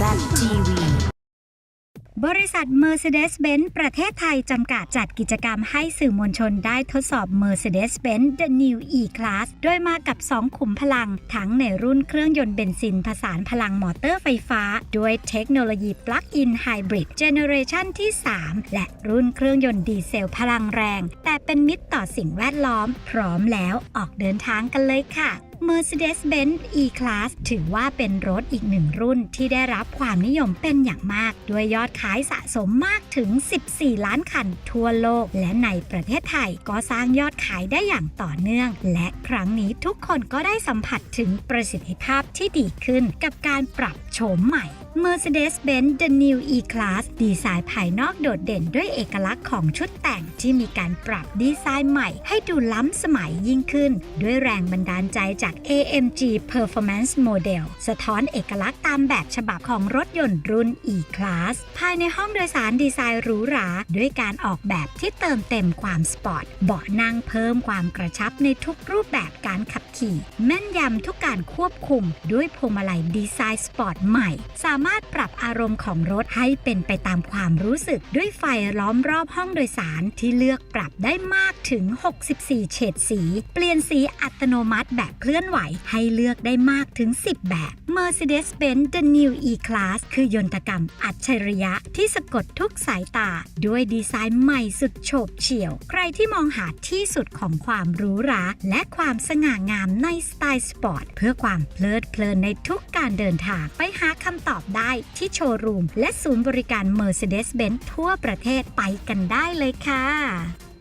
ZTV บริษัท Mercedes-Benz ประเทศไทย จำกัดจัดกิจกรรมให้สื่อมวลชนได้ทดสอบ Mercedes-Benz The New E-Class โดยมากับ 2 ขุมพลัง ทั้งในรุ่นเครื่องยนต์เบนซิน ผสานพลังมอเตอร์ไฟฟ้า ด้วยเทคโนโลยี Plug-in Hybrid เจเนอเรชันที่ 3 และรุ่นเครื่องยนต์ดีเซลพลังแรง แต่เป็นมิตรต่อสิ่งแวดล้อม พร้อมแล้วออกเดินทางกันเลยค่ะ Mercedes-Benz E-Class ถือว่าเป็นรถอีกหนึ่งรุ่นที่ได้รับความนิยมเป็นอย่างมาก ด้วยยอดขายสะสมมากถึง 14 ล้านคันทั่วโลก และในประเทศไทยก็สร้างยอดขายได้อย่างต่อเนื่อง และครั้งนี้ทุกคนก็ได้สัมผัสถึงประสิทธิภาพที่ดีขึ้นกับการปรับโฉมใหม่ Mercedes-Benz The New E-Class ดีไซน์ภายนอกโดดเด่นด้วยเอกลักษณ์ของชุดแต่งที่มีการปรับดีไซน์ใหม่ ให้ดูล้ำสมัยยิ่งขึ้น ด้วยแรงบันดาลใจจาก AMG Performance Model สะท้อนเอกลักษณ์ตามแบบฉบับของรถยนต์รุ่น E-Class ภายในห้องโดยสารดีไซน์หรูหรา ด้วยการออกแบบที่เติมเต็มความสปอร์ต เบาะนั่งเพิ่มความกระชับในทุกรูปแบบการขับขี่ แม่นยำทุกการควบคุม ด้วยพวงมาลัยดีไซน์สปอร์ตใหม่ สามารถปรับอารมณ์ของรถให้เป็นไปตามความรู้สึก ด้วยไฟล้อมรอบห้องโดยสารที่เลือกปรับได้มากถึง 64 เฉดสี เปลี่ยนสีอัตโนมัติแบบเคลื่อนลื่อนไหวให้เลือกได้มากถึง 10 แบบ Mercedes-Benz The New E-Class คือยนตกรรมอัจฉริยะที่สะกดทุกสายตา ด้วยดีไซน์ใหม่สุดโฉบเฉี่ยว ใครที่มองหาที่สุดของความหรูหรา และความสง่างามในสไตล์สปอร์ต เพื่อความเพลิดเพลินในทุกการเดินทาง ไปหาคำตอบได้ที่โชว์รูม และศูนย์บริการ Mercedes-Benz ทั่วประเทศไปกันได้เลยค่ะ